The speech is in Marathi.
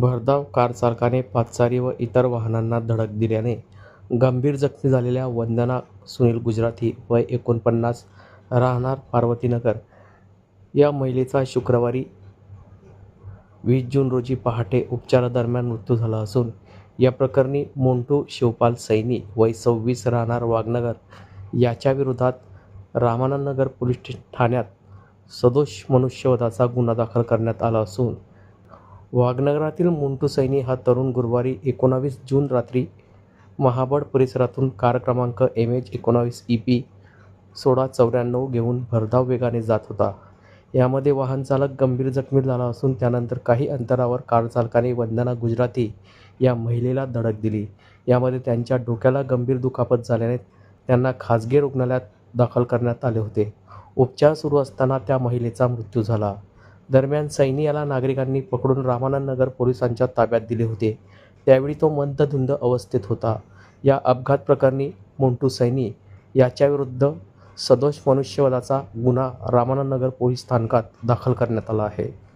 भरधाव कार चालकाने पादचारी व इतर वाहनांना धडक दिल्याने गंभीर जखमी झालेल्या वंदना सुनील गुजराती वय एकोणपन्नास राहणार पार्वतीनगर. या महिलेचा शुक्रवारी वीस जून रोजी पहाटे उपचारादरम्यान मृत्यू झाला असून या प्रकरणी मोंटू शिवपाल सैनी वय सव्वीस राहणार वाघनगर याच्या विरोधात रामानंदनगर पोलीस ठाण्यात सदोष मनुष्यवधाचा गुन्हा दाखल करण्यात आला असून वाघनगरातील मुंटू सैनी हा तरुण गुरुवारी एकोणावीस जून रात्री महाबळ परिसरातून कार क्रमांक एम एच एकोणावीस ई पी सोळा चौऱ्याण्णव घेऊन भरधाव वेगाने जात होता. यामध्ये वाहन चालक गंभीर जखमी झाला असून त्यानंतर काही अंतरावर कार चालकाने वंदना गुजराती या महिलेला धडक दिली. यामध्ये त्यांच्या डोक्याला गंभीर दुखापत झाल्याने त्यांना खाजगी रुग्णालयात दाखल करण्यात आले होते. उपचार सुरू असताना त्या महिलेचा मृत्यू झाला. दरम्यान सैनी याला नागरिकांनी पकडून रामानंद नगर पोलिसांच्या ताब्यात दिले होते. त्यावेळी तो मंदधुंद अवस्थेत होता. या अपघात प्रकरणी मोंटू सैनी याच्याविरुद्ध सदोष मनुष्यवधाचा गुन्हा रामानंद नगर पोलीस स्थानकात दाखल करण्यात आला आहे.